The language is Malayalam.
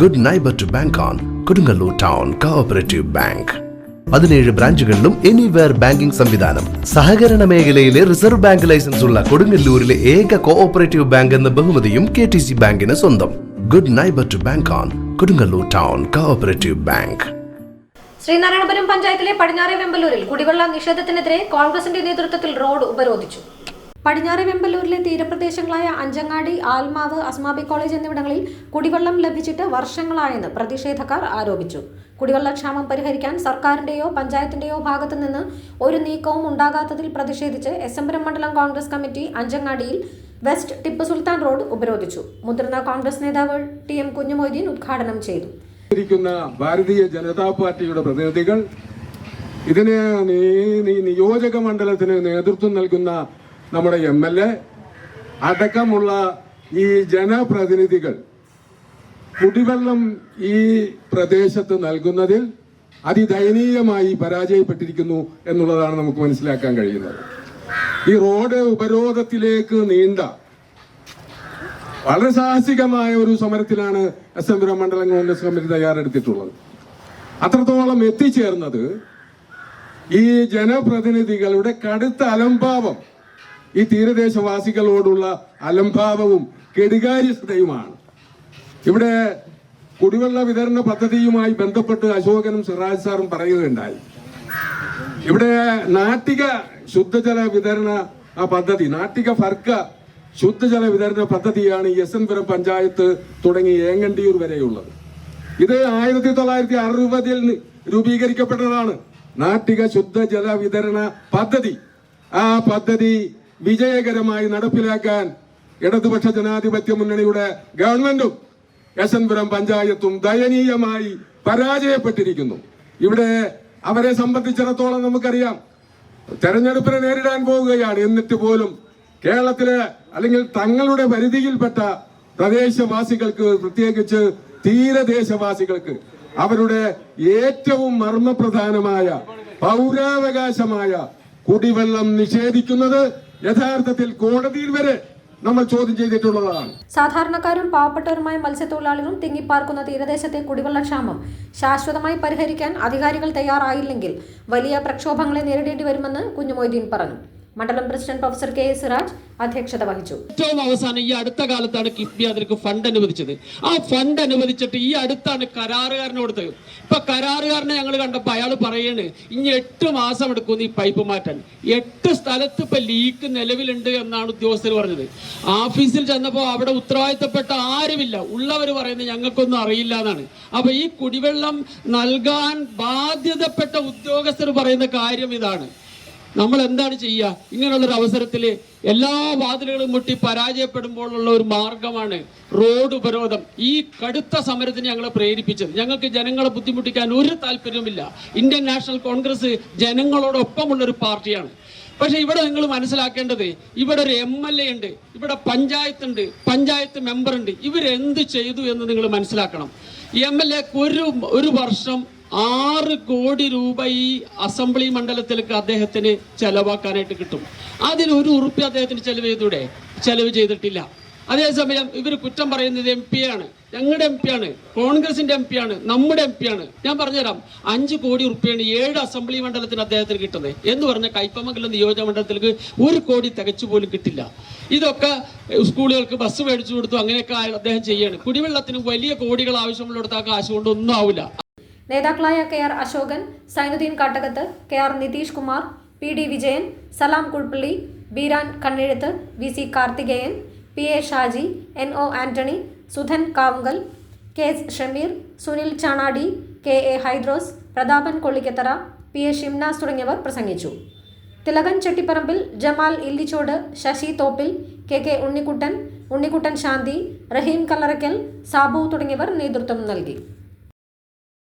Good neighbour to bank on Kodungallur town cooperative bank പതിനേഴ് ബ്രാഞ്ചുകളിലും എനിവെയർ ബാങ്കിംഗ് സംവിധാനം. സഹകരണ മേഖലയിലെ റിസർവ് ബാങ്ക് ലൈസൻസ് ഉള്ള കൊടുങ്ങല്ലൂരിലെ ഏക കോഓപ്പറേറ്റീവ് ബാങ്ക് എന്ന ബഹുമതിയും കെ ടി സി ബാങ്കിന് സ്വന്തം. Good neighbour to bank on Kodungallur town cooperative bank Sreenarayanapuram പഞ്ചായത്തിലെ പടിഞ്ഞാറെ വെമ്പലൂരിൽ കുടിവെള്ള നിഷേധത്തിനെതിരെ കോൺഗ്രസിന്റെ നേതൃത്വത്തിൽ റോഡ് ഉപരോധിച്ചു. പടിഞ്ഞാറെ വെമ്പലൂരിലെ തീരപ്രദേശങ്ങളായ അഞ്ചങ്ങാടി ആൽമാവ് അസ്മാബി കോളേജ് എന്നിവിടങ്ങളിൽ കുടിവെള്ളം ലഭിച്ചിട്ട് വർഷങ്ങളായെന്ന് പ്രതിഷേധക്കാർ ആരോപിച്ചു. കുടിവെള്ളക്ഷാമം പരിഹരിക്കാൻ സർക്കാരിന്റെയോ പഞ്ചായത്തിന്റെയോ ഭാഗത്തു നിന്ന് ഒരു നീക്കവും ഉണ്ടാകാത്തതിൽ പ്രതിഷേധിച്ച് എസ് എം മണ്ഡലം കോൺഗ്രസ് കമ്മിറ്റി അഞ്ചങ്ങാടിയിൽ വെസ്റ്റ് ടിപ്പു സുൽത്താൻ റോഡ് ഉപരോധിച്ചു. മുതിർന്ന കോൺഗ്രസ് നേതാവ് ടി എം കുഞ്ഞുമൊയ്തീൻ ഉദ്ഘാടനം ചെയ്തു. ഭാരതീയ ജനതാ പാർട്ടിയുടെ പ്രതിനിധികൾ ഇതിന് നിയോജക മണ്ഡലത്തിന് നേതൃത്വം നൽകുന്ന നമ്മുടെ എം എൽ എ അടക്കമുള്ള ഈ ജനപ്രതിനിധികൾ കുടിവെള്ളം ഈ പ്രദേശത്ത് നൽകുന്നതിൽ അതിദയനീയമായി പരാജയപ്പെട്ടിരിക്കുന്നു എന്നുള്ളതാണ് നമുക്ക് മനസ്സിലാക്കാൻ കഴിയുന്നത്. ഈ റോഡ് ഉപരോധത്തിലേക്ക് നീണ്ട വളരെ സാഹസികമായ ഒരു സമരത്തിലാണ് എസ് എം മണ്ഡലം കോൺഗ്രസ് കമ്മിറ്റി തയ്യാറെടുത്തിട്ടുള്ളത്. അത്രത്തോളം എത്തിച്ചേർന്നത് ഈ ജനപ്രതിനിധികളുടെ കടുത്ത അലംഭാവം ഈ തീരദേശവാസികളോടുള്ള അലംഭാവവും കെടുകാര്യസ്ഥതയുമാണ്. ഇവിടെ കുടിവെള്ള വിതരണ പദ്ധതിയുമായി ബന്ധപ്പെട്ട് അശോകനും സിറാജ് സാറും പറയുകയുണ്ടായി. ഇവിടെ നാട്ടിക ശുദ്ധജല വിതരണ പദ്ധതി നാട്ടിക ഫർക്ക ശുദ്ധജല വിതരണ പദ്ധതിയാണ് എസ് എൻ പുരം പഞ്ചായത്ത് തുടങ്ങി ഏങ്ങണ്ടിയൂർ വരെയുള്ളത്. ഇത് ആയിരത്തി തൊള്ളായിരത്തി അറുപതിൽ രൂപീകരിക്കപ്പെട്ടതാണ് നാട്ടിക ശുദ്ധജല വിതരണ പദ്ധതി. ആ പദ്ധതി വിജയകരമായി നടപ്പിലാക്കാൻ ഇടതുപക്ഷ ജനാധിപത്യ മുന്നണിയുടെ ഗവൺമെന്റും യശൻപുരം പഞ്ചായത്തും ദയനീയമായി പരാജയപ്പെട്ടിരിക്കുന്നു. ഇവിടെ അവരെ സംബന്ധിച്ചിടത്തോളം നമുക്കറിയാം തെരഞ്ഞെടുപ്പിനെ നേരിടാൻ പോവുകയാണ്. എന്നിട്ട് പോലും കേരളത്തിലെ അല്ലെങ്കിൽ തങ്ങളുടെ പരിധിയിൽപ്പെട്ട പ്രദേശവാസികൾക്ക് പ്രത്യേകിച്ച് തീരദേശവാസികൾക്ക് അവരുടെ ഏറ്റവും മർമ്മപ്രധാനമായ പൗരാവകാശമായ കുടിവെള്ളം നിഷേധിക്കുന്നത് യഥാർത്ഥത്തിൽ കോടതിയിൽ വരെ നമ്മൾ ചോദ്യം ചെയ്തിട്ടുള്ളതാണ്. സാധാരണക്കാരും പാവപ്പെട്ടവരുമായ മത്സ്യത്തൊഴിലാളികളും തിങ്ങിപ്പാർക്കുന്ന തീരദേശത്തെ കുടിവെള്ളക്ഷാമം ശാശ്വതമായി പരിഹരിക്കാൻ അധികാരികൾ തയ്യാറായില്ലെങ്കിൽ വലിയ പ്രക്ഷോഭങ്ങളെ നേരിടേണ്ടി വരുമെന്ന് കുഞ്ഞുമൊയ്തീൻ പറഞ്ഞു. മണ്ഡലം പ്രസിഡന്റ് പ്രൊഫസർ കെ സിറാജ് അധ്യക്ഷത വഹിച്ചു. ഏറ്റവും അവസാനം ഈ അടുത്ത കാലത്താണ് കിഫ്ബി അതിലേക്ക് ഫണ്ട് അനുവദിച്ചത്. ആ ഫണ്ട് അനുവദിച്ചിട്ട് ഈ അടുത്താണ് കരാറുകാരനോട് ഇപ്പൊ കരാറുകാരനെ ഞങ്ങൾ കണ്ടപ്പോ അയാൾ പറയാണ് ഇനി എട്ട് മാസം എടുക്കും ഈ പൈപ്പ് മാറ്റാൻ. എട്ട് സ്ഥലത്ത് ഇപ്പൊ ലീക്ക് നിലവിലുണ്ട് എന്നാണ് ഉദ്യോഗസ്ഥർ പറഞ്ഞത്. ഓഫീസിൽ ചെന്നപ്പോ അവിടെ ഉത്തരവാദിത്തപ്പെട്ട ആരുമില്ല. ഉള്ളവർ പറയുന്നത് ഞങ്ങൾക്കൊന്നും അറിയില്ല എന്നാണ്. അപ്പൊ ഈ കുടിവെള്ളം നൽകാൻ ബാധ്യതപ്പെട്ട ഉദ്യോഗസ്ഥർ പറയുന്ന കാര്യം ഇതാണ്. നമ്മൾ എന്താണ് ചെയ്യുക ഇങ്ങനെയുള്ളൊരു അവസരത്തിൽ എല്ലാ വാതിലുകളും മുട്ടി പരാജയപ്പെടുമ്പോഴുള്ള ഒരു മാർഗമാണ് റോഡ് ഉപരോധം. ഈ കടുത്ത സമരത്തിന് ഞങ്ങളെ പ്രേരിപ്പിച്ചത്. ഞങ്ങൾക്ക് ജനങ്ങളെ ബുദ്ധിമുട്ടിക്കാൻ ഒരു താല്പര്യവുമില്ല. ഇന്ത്യൻ നാഷണൽ കോൺഗ്രസ് ജനങ്ങളോടൊപ്പമുള്ള ഒരു പാർട്ടിയാണ്. പക്ഷെ ഇവിടെ നിങ്ങൾ മനസ്സിലാക്കേണ്ടത് ഇവിടെ ഒരു എം എൽ എ ഉണ്ട് ഇവിടെ പഞ്ചായത്ത് ഉണ്ട് പഞ്ചായത്ത് മെമ്പർ ഉണ്ട്. ഇവരെന്ത് ചെയ്തു എന്ന് നിങ്ങൾ മനസ്സിലാക്കണം. എം എൽ എക്ക് ഒരു ഒരു വർഷം ആറ് കോടി രൂപ ഈ അസംബ്ലി മണ്ഡലത്തിലേക്ക് അദ്ദേഹത്തിന് ചെലവാക്കാനായിട്ട് കിട്ടും. അതിൽ ഒരു ഉറുപ്പി അദ്ദേഹത്തിന് ചെലവ് ചെയ്തൂടെ? ചെലവ് ചെയ്തിട്ടില്ല. അതേസമയം ഇവർ കുറ്റം പറയുന്നത് എം പി ആണ്. ഞങ്ങളുടെ എം പി ആണ്. കോൺഗ്രസിന്റെ എം പി ആണ്. നമ്മുടെ എം പി ആണ്. ഞാൻ പറഞ്ഞുതരാം. അഞ്ച് കോടി ഉറുപ്പിയാണ് ഏഴ് അസംബ്ലി മണ്ഡലത്തിന് അദ്ദേഹത്തിന് കിട്ടുന്നത്. എന്ന് പറഞ്ഞ കൈപ്പമംഗലം നിയോജക മണ്ഡലത്തിലേക്ക് ഒരു കോടി തികച്ചു പോലും കിട്ടില്ല. ഇതൊക്കെ സ്കൂളുകൾക്ക് ബസ് മേടിച്ചു കൊടുത്തു അങ്ങനെയൊക്കെ അദ്ദേഹം ചെയ്യാണ്. കുടിവെള്ളത്തിന് വലിയ കോടികൾ ആവശ്യമുള്ളിടത്ത് ആ കാശ് കൊണ്ടൊന്നും ആവില്ല നേതാക്കളായ K R Ashokan Sainuddin Kattakath K R Nitish Kumar P D Vijayan Salam Kulppally Beeran Kannezhuth V C Karthikeyan P A Shaji N O Antony Sudhan Kavunkal K S Shameer Sunil Chanadi K A Hydros Prathapan Kollikkathara P A Shimnas തുടങ്ങിയവർ പ്രസംഗിച്ചു. തിലകൻ ചെട്ടിപ്പറമ്പിൽ ജമാൽ ഇല്ലിച്ചോട് ശശി തോപ്പിൽ കെ കെ ഉണ്ണിക്കുട്ടൻ ഉണ്ണിക്കുട്ടൻ ശാന്തി റഹീം കല്ലറയ്ക്കൽ സാബു തുടങ്ങിയവർ നേതൃത്വം നൽകി.